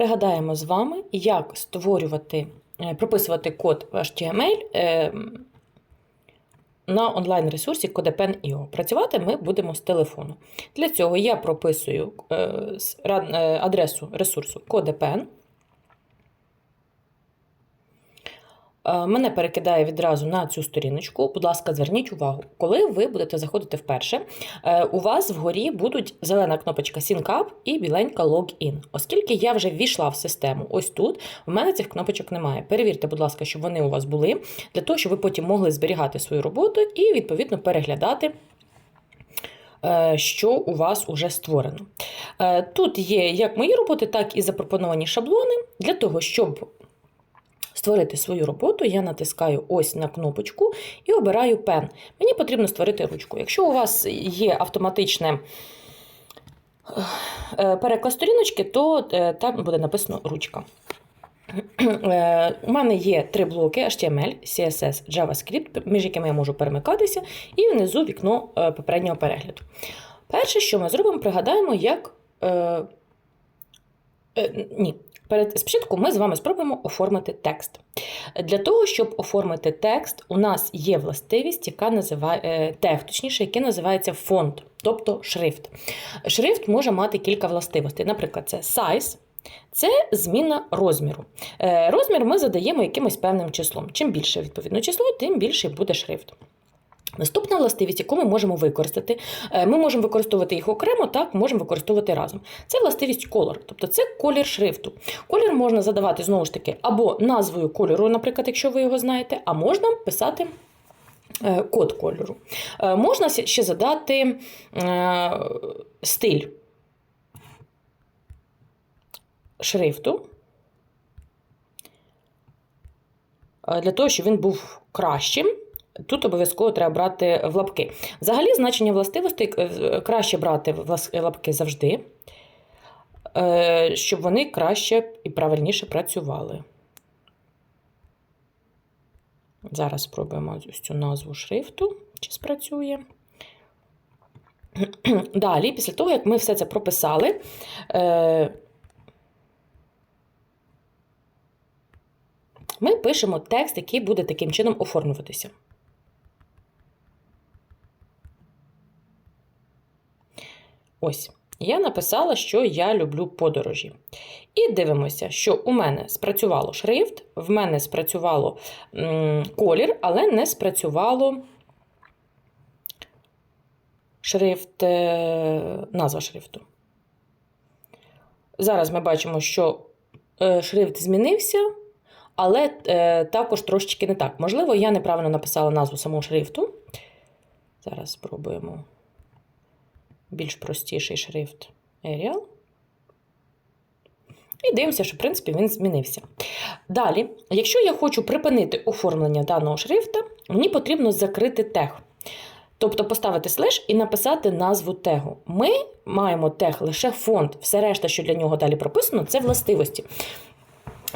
пригадаємо з вами, як створювати, е, прописувати код в HTML е, на онлайн-ресурсі Codepen.io. Працювати ми будемо з телефону. Для цього я прописую е, адресу ресурсу Codepen. Е, Мене перекидає відразу на цю сторіночку. Будь ласка, зверніть увагу, коли ви будете заходити вперше, е, у вас вгорі будуть зелена кнопочка Sync Up і біленька Login. Оскільки я вже ввійшла в систему ось тут, в мене цих кнопочок немає. Перевірте, будь ласка, щоб вони у вас були, для того, щоб ви потім могли зберігати свою роботу і відповідно переглядати. е, Що у вас уже створено. Е, Тут є як мої роботи, так і запропоновані шаблони. Для того, щоб створити свою роботу, я натискаю ось на кнопочку і обираю пен. Мені потрібно створити ручку. Якщо у вас є автоматичне е, переклад сторіночки, то е, там буде написано ручка. Е, У мене є три блоки HTML, CSS, JavaScript, між якими я можу перемикатися, і внизу вікно попереднього перегляду. Перше, що ми зробимо, пригадаємо, як. Е, е, ні, Перед спочатку ми з вами спробуємо оформити текст. Для того, щоб оформити текст, у нас є властивість, яка називає е, тег, точніше, який називається фонд, тобто шрифт. Шрифт може мати кілька властивостей. Наприклад, це size. Це зміна розміру. Е, Розмір ми задаємо якимось певним числом. Чим більше відповідно число, тим більше буде шрифт. Наступна властивість, яку ми можемо використати, е, ми можемо використовувати їх окремо, так можемо використовувати разом. Це властивість color, тобто це колір шрифту. Колір можна задавати знову ж таки або назвою кольору, наприклад, якщо ви його знаєте, а можна писати е, код кольору. Е, Можна ще задати стиль шрифту. Для того, щоб він був кращим, тут обов'язково треба брати в лапки. Взагалі, значення властивостей е, краще брати в лапки завжди, е, щоб вони краще і правильніше працювали. Зараз спробуємо цю назву шрифту, чи спрацює. Далі, після того, як ми все це прописали, е, ми пишемо текст, який буде таким чином оформлюватися. Ось, я написала, що я люблю подорожі. І дивимося, що у мене спрацювало шрифт, в мене спрацювало м, колір, але не спрацювало шрифт, е, назва шрифту. Зараз ми бачимо, що е, шрифт змінився, але е, також трошечки не так. Можливо, я неправильно написала назву самого шрифту. Зараз спробуємо більш простіший шрифт Arial. І дивимося, що в принципі він змінився. Далі, якщо я хочу припинити оформлення даного шрифта, мені потрібно закрити тег. Тобто поставити слеш і написати назву тегу. Ми маємо тег лише фонд, все решта, що для нього далі прописано, це властивості.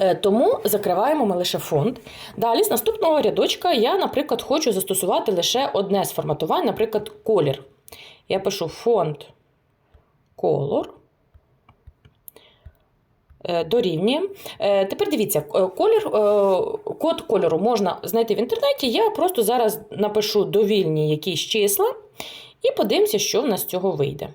Е, Тому закриваємо ми лише фонд. Далі, з наступного рядочка, я, наприклад, хочу застосувати лише одне з форматувань, наприклад, колір. Я пишу фонд color. Е, Дорівнює. Е, Тепер дивіться, е, колір, код кольору можна знайти в інтернеті. Я просто зараз напишу довільні якісь числа і подивимося, що в нас з цього вийде.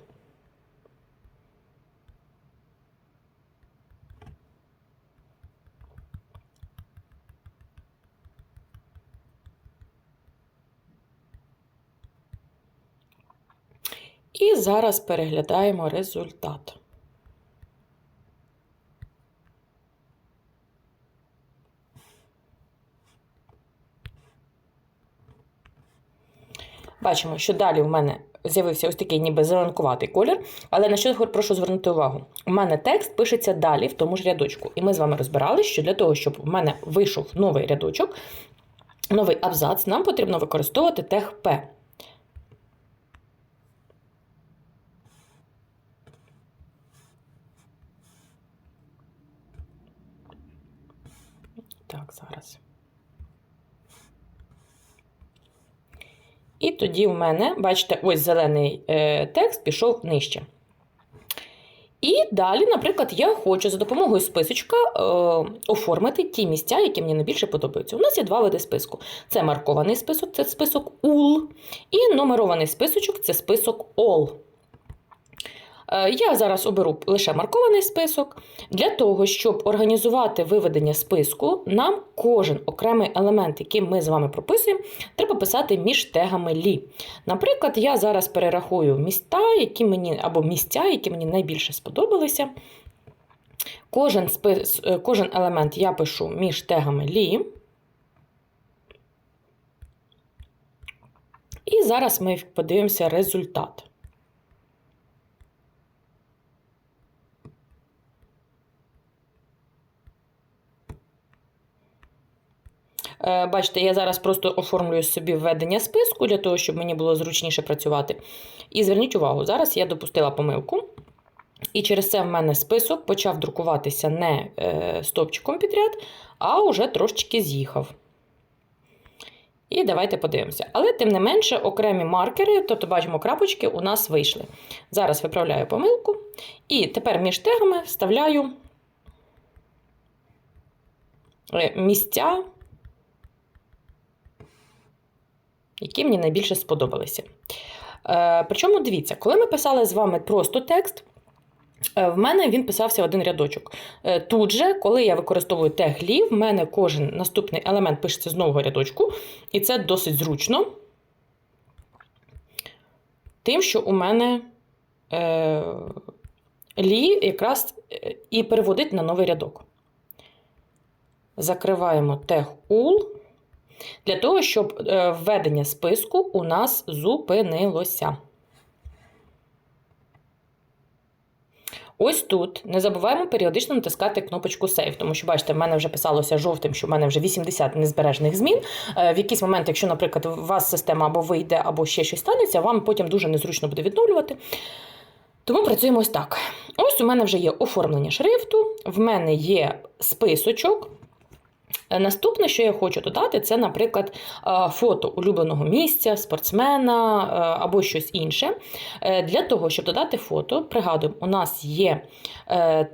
І зараз переглядаємо результат. Бачимо, що далі у мене з'явився ось такий ніби зеленкуватий колір. Але на що прошу звернути увагу? У мене текст пишеться далі в тому ж рядочку. І ми з вами розбирали, що для того, щоб у мене вийшов новий рядочок, новий абзац, нам потрібно використовувати тег P. Так, зараз. І тоді в мене, бачите, ось зелений е, текст пішов нижче. І далі, наприклад, я хочу за допомогою списочка е, оформити ті місця, які мені найбільше подобаються. У нас є два види списку: це маркований список, це список UL, і нумерований списочок це список ALL. Е, Я зараз оберу лише маркований список. Для того, щоб організувати виведення списку, нам кожен окремий елемент, який ми з вами прописуємо, треба писати між тегами лі. Наприклад, я зараз перерахую міста, які мені, або місця, які мені найбільше сподобалися. Кожен, спис, е, кожен елемент я пишу між тегами лі. І зараз ми подивимося результат. Е, Бачите, я зараз просто оформлюю собі введення списку для того, щоб мені було зручніше працювати. І зверніть увагу, зараз я допустила помилку. І через це в мене список почав друкуватися не е, стопчиком підряд, а вже трошечки з'їхав. І давайте подивимося. Але, тим не менше, окремі маркери, тобто бачимо крапочки, у нас вийшли. Зараз виправляю помилку. І тепер між тегами вставляю е, місця, які мені найбільше сподобалися. Е, Причому дивіться, коли ми писали з вами просто текст, е, в мене він писався один рядочок. Е, Тут же, коли я використовую тег лі, в мене кожен наступний елемент пишеться з нового рядочку, і це досить зручно. Тим, що у мене е, лі якраз і переводить на новий рядок. Закриваємо тег ул для того, щоб е, введення списку у нас зупинилося. Ось тут не забуваємо періодично натискати кнопочку Save, тому що, бачите, в мене вже писалося жовтим, що в мене вже 80 незбережних змін. Е, В якийсь момент, якщо, наприклад, у вас система або вийде, або ще щось станеться, вам потім дуже незручно буде відновлювати. Тому працюємо ось так. Ось у мене вже є оформлення шрифту, в мене є списочок. Наступне, що я хочу додати, це, наприклад, е, фото улюбленого місця, спортсмена е, або щось інше. Е, Для того, щоб додати фото, пригадуємо, у нас є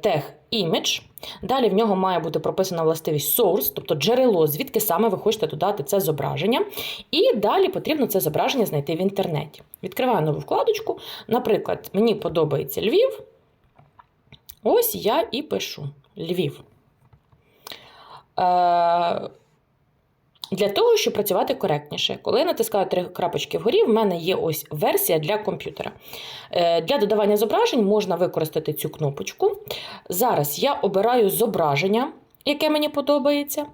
тег image, далі в нього має бути прописана властивість source, тобто джерело, звідки саме ви хочете додати це зображення. І далі потрібно це зображення знайти в інтернеті. Відкриваю нову вкладочку. Наприклад, мені подобається Львів. Ось я і пишу Львів. Е, Для того, щоб працювати коректніше, коли я натискаю три крапочки вгорі, в мене є ось версія для комп'ютера. Е, Для додавання зображень можна використати цю кнопочку. Зараз я обираю зображення, яке мені подобається.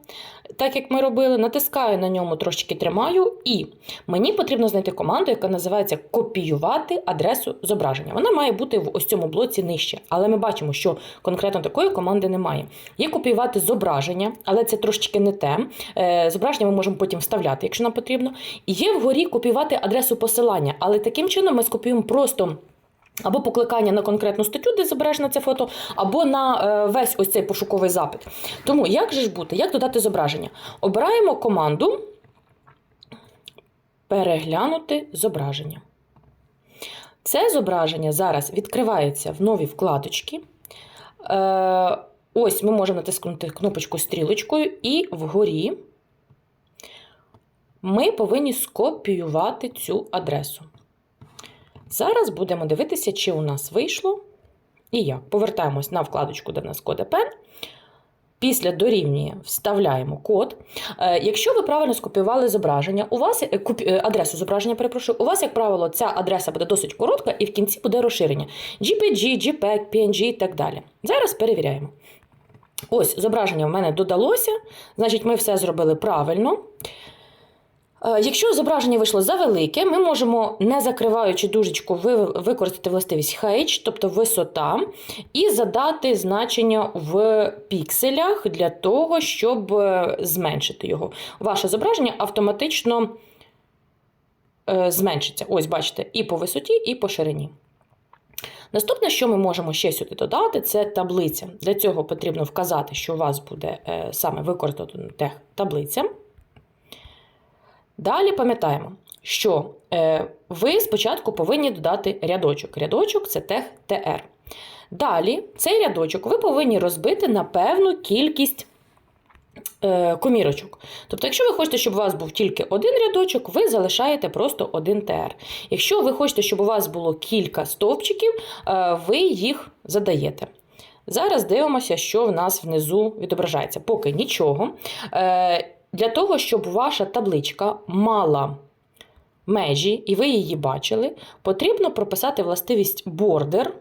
Так як ми робили, натискаю на ньому трошечки тримаю, і мені потрібно знайти команду, яка називається копіювати адресу зображення. Вона має бути в ось цьому блоці нижче. Але ми бачимо, що конкретно такої команди немає. Є копіювати зображення, але це трошечки не те. Е, Зображення ми можемо потім вставляти, якщо нам потрібно. Є вгорі копіювати адресу посилання, але таким чином ми скопіюємо просто. Або покликання на конкретну статтю, де зображено це фото, або на е, весь ось цей пошуковий запит. Тому як же ж бути? Як додати зображення? Обираємо команду переглянути зображення. Це зображення зараз відкривається в новій вкладочці. Е, ось ми можемо натиснути кнопочку стрілочкою, і вгорі ми повинні скопіювати цю адресу. Зараз будемо дивитися, чи у нас вийшло і як. Повертаємось на вкладочку, де в нас код EPN. Після дорівнює вставляємо код. Е, Якщо ви правильно скопіювали зображення, у вас е, е, адресу зображення, перепрошую, у вас, як правило, ця адреса буде досить коротка, і в кінці буде розширення JPG, JPEG, PNG і так далі. Зараз перевіряємо. Ось зображення в мене додалося, значить, ми все зробили правильно. Е, Якщо зображення вийшло завелике, ми можемо, не закриваючи дужечку, використати властивість height, тобто висота, і задати значення в пікселях для того, щоб е, зменшити його. Ваше зображення автоматично е, зменшиться. Ось, бачите, і по висоті, і по ширині. Наступне, що ми можемо ще сюди додати, це таблиця. Для цього потрібно вказати, що у вас буде саме використано таблиця. Далі пам'ятаємо, що е, ви спочатку повинні додати рядочок. Рядочок це тег TR. Далі цей рядочок ви повинні розбити на певну кількість е, комірочок. Тобто, якщо ви хочете, щоб у вас був тільки один рядочок, ви залишаєте просто один ТР. Якщо ви хочете, щоб у вас було кілька стовпчиків, е, ви їх задаєте. Зараз дивимося, що в нас внизу відображається. Поки нічого. Для того, щоб ваша табличка мала межі, і ви її бачили, потрібно прописати властивість бордер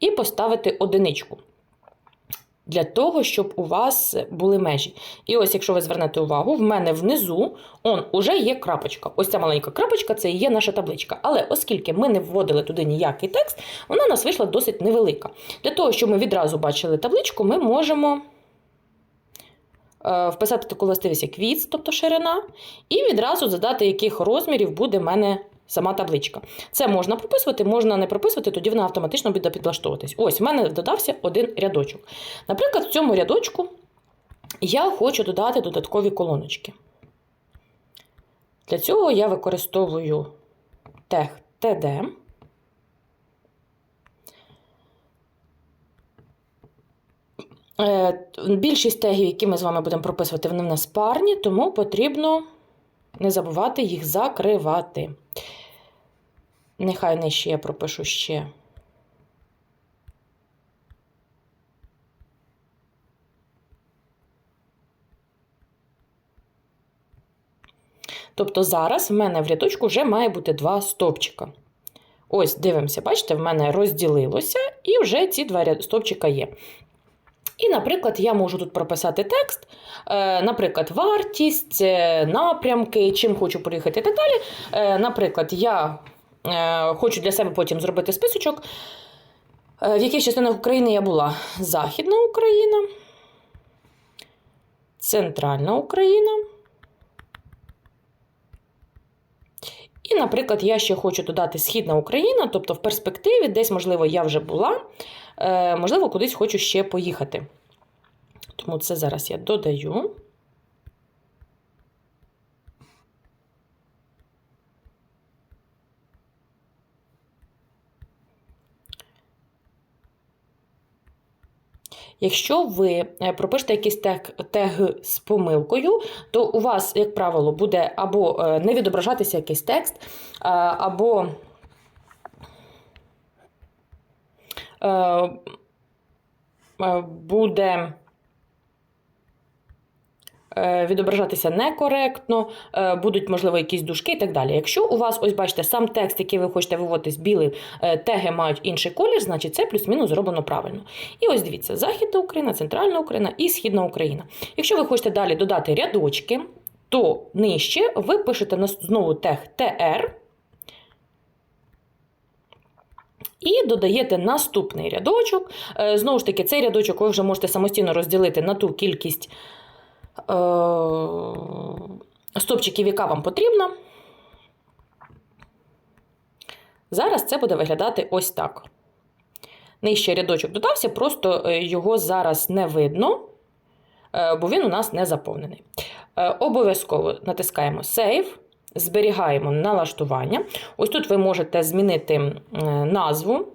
і поставити одиничку. Для того, щоб у вас були межі. І ось, якщо ви звернете увагу, в мене внизу он, уже є крапочка. Ось ця маленька крапочка це і є наша табличка. Але оскільки ми не вводили туди ніякий текст, вона у нас вийшла досить невелика. Для того, щоб ми відразу бачили табличку, ми можемо вписати таку властивість, як відс, тобто ширина, і відразу задати, яких розмірів буде в мене сама табличка. Це можна прописувати, можна не прописувати, тоді вона автоматично буде підлаштовуватись. Ось, в мене додався один рядочок. Наприклад, в цьому рядочку я хочу додати додаткові колоночки. Для цього я використовую тег TD. Е, Більшість тегів, які ми з вами будемо прописувати, вони в нас парні, тому потрібно не забувати їх закривати. Нехай нижче я пропишу ще. Тобто зараз в мене в рядочку вже має бути два стовпчика. Ось, дивимося, бачите, в мене розділилося, і вже ці два стовпчика є. І, наприклад, я можу тут прописати текст, е, наприклад, вартість, е, напрямки, чим хочу приїхати і так далі. Е, Наприклад, я хочу для себе потім зробити списочок, в яких частинах України я була. Західна Україна, Центральна Україна. І, наприклад, я ще хочу додати Східна Україна, тобто в перспективі, десь, можливо, я вже була, е, можливо, кудись хочу ще поїхати. Тому це зараз я додаю. Якщо ви е, пропишете якийсь тег, тег з помилкою, то у вас, як правило, буде або е, не відображатися якийсь текст, або е, е, буде відображатися некоректно, е, будуть, можливо, якісь дужки і так далі. Якщо у вас, ось бачите, сам текст, який ви хочете виводити з білий, е, теги мають інший колір, значить це плюс-мінус зроблено правильно. І ось дивіться: Західна Україна, Центральна Україна і Східна Україна. Якщо ви хочете далі додати рядочки, то нижче ви пишете знову тег TR. І додаєте наступний рядочок. Е, Знову ж таки, цей рядочок ви вже можете самостійно розділити на ту кількість е, стопчиків, яка вам потрібна. Зараз це буде виглядати ось так. Нижче рядочок додався, просто е, його зараз не видно, е, бо він у нас не заповнений. Е, Обов'язково натискаємо Save, зберігаємо налаштування. Ось тут ви можете змінити е, назву.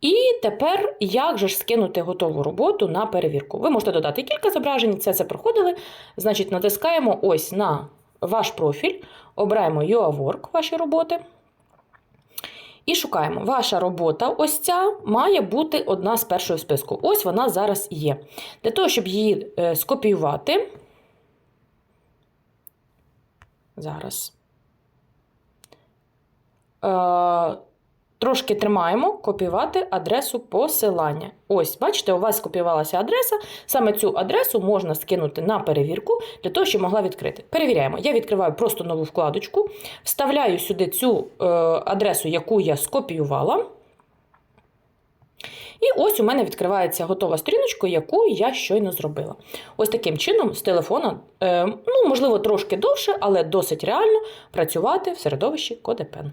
І тепер як же ж скинути готову роботу на перевірку? Ви можете додати кілька зображень, це це проходили. Значить, натискаємо ось на ваш профіль, обираємо YourWork, ваші роботи. І шукаємо. Ваша робота, ось ця, має бути одна з першого списку. Ось вона зараз є. Для того, щоб її е, скопіювати. Зараз. Трошки тримаємо, копіювати адресу посилання. Ось, бачите, у вас скопіювалася адреса. Саме цю адресу можна скинути на перевірку для того, щоб могла відкрити. Перевіряємо. Я відкриваю просто нову вкладочку, вставляю сюди цю е, адресу, яку я скопіювала. І ось у мене відкривається готова сторіночка, яку я щойно зробила. Ось таким чином, з телефона, е, ну, можливо, трошки довше, але досить реально працювати в середовищі Кодепен.